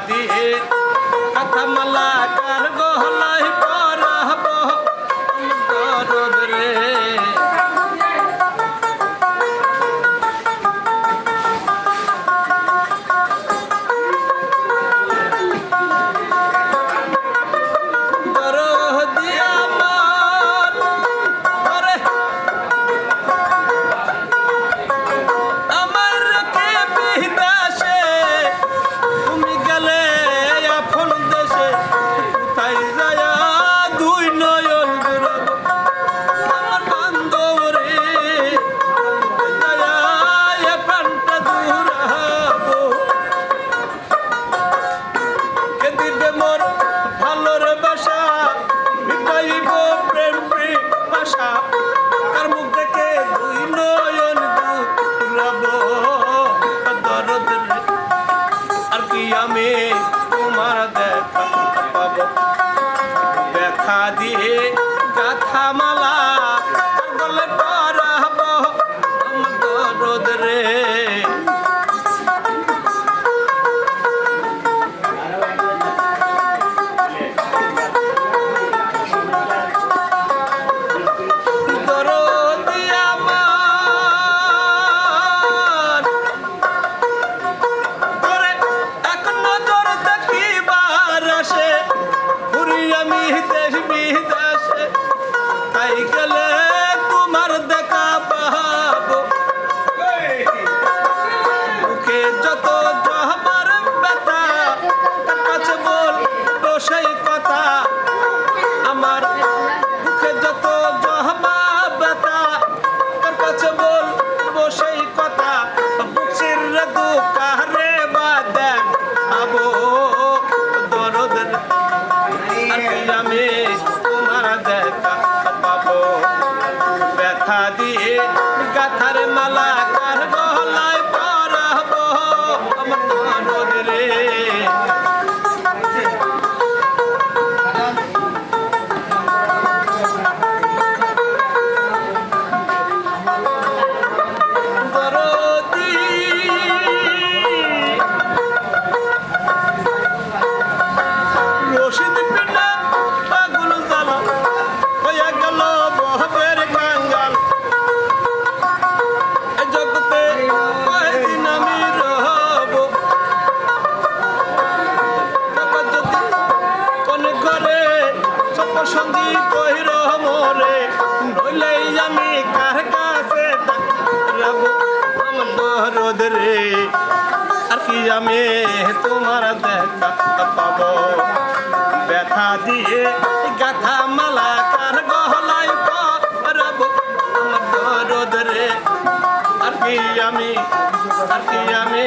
দিয়ে কথা মালা কার গহলায় পরাব তাই গেলে তোমার দেখা পাবো। মুখে যত জহবার ব্যথা, তার কাছে বল সেই কথা। আমার মুখে যত জহবা ব্যথা, তার কাছে বল সেই কথা। ব্যথা দিয়ে গাথার মালা কার সঙ্গী কহির মরে, নইলেই আমি কার কাছে দরদ রে, আর কি আমি তোমার দেখা পাবো? ব্যথা দিয়ে গাথা মালা কার গহলাই আমার দরদ রে, আর কি আমি, আর কি আমি